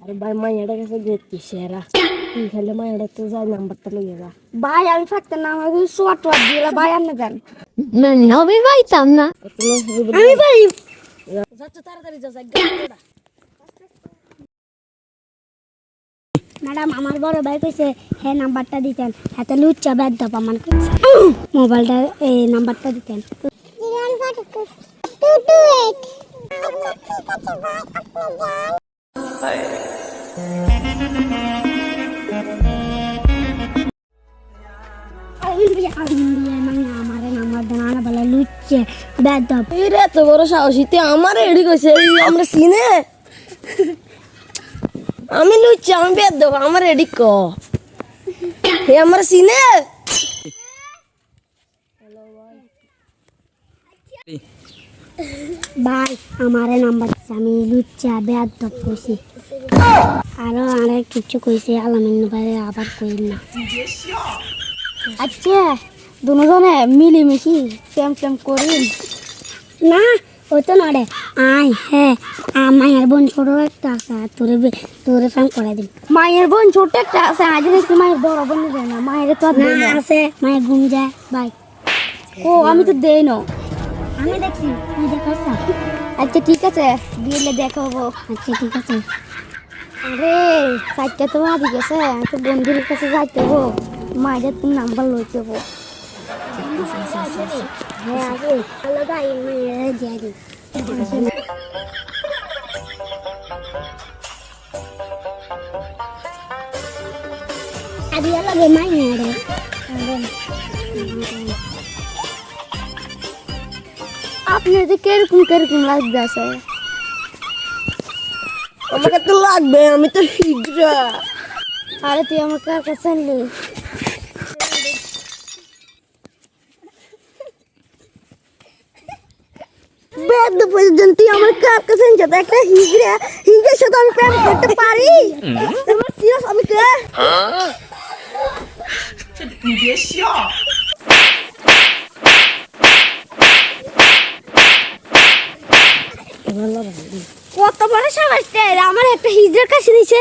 আরে ভাই মাইয়াটা কাছে দেখছি সেরা। তুই খাইলে মাইয়াটা তো যাই নাম্বারটা লইয়ে যা। ভাই আমি থাকতে না আমাকে শর্ট ওয়াট দিয়ে ভাই আনে দেন। আমি পাইতাম না। আমি ভাই যাচ্ছে তাড়াতাড়ি যা যাই ম্যাডাম আমার বড় ভাই কইছে হ্যাঁ নাম্বারটা দিতেন। হাতে লুচ্চা ব্যাদ দাপ আমার মোবাইলটা এই নাম্বারটা দিতেন। দাপ এই রে এত বড় সাহসী তুই আমার এডি কইছে আমরা সিনে আমি লুচ্ছি আমি বেদ দেবো আমার এডি ক হে আমার সিনে ভাই আমারে নাম্বার আমি লুচ্চা ব্যাদ কইছি। আরও আরে কিছু কইছে আলামিন ভাই আবার কই না। আচ্ছা দুজনে মিলিমিশি প্রেম প্রেম করি না ওই তো নড়ে আয় হ্যাঁ মায়ের বোন ছোট একটা আছে তোরে তোরে প্রেম করে দিন মায়ের বোন ছোট একটা আছে আজ দেখি মায়ের বড় বোন দেয় না মায়ের তো না। আছে মায়ের ঘুম যায় বাই। ও আমি তো দেই না। আমি দেখছি তুই দেখাস আচ্ছা ঠিক আছে। বিয়েলে দেখাবো। আচ্ছা ঠিক আছে। আরে চারটা তো আদি গেছে। আমি তো বন্ধুর কাছে যাইতে হব। মায়ের তুমি নাম্বার লইতে হব। হ্যাঁ হ্যালো গাই মেয়ে দিয়ে দিই আদি লাগে মাইনে রে। আপনার যে কীরকম কীরকম লাগবে আছে? আমাকে তো লাগবে আমি তো হিজড়া। আরে তুই আমার কার কাছে আনলি? বেদ পর্যন্ত তুই আমার কার কাছে যেতে একটা হিজড়া হিজড়ার সাথে আমি প্রেম করতে পারি? তোমার সিরিয়াস আমি কে? কত বড় সাবাস আমার একটা হিজড়ার কাছে নিছে।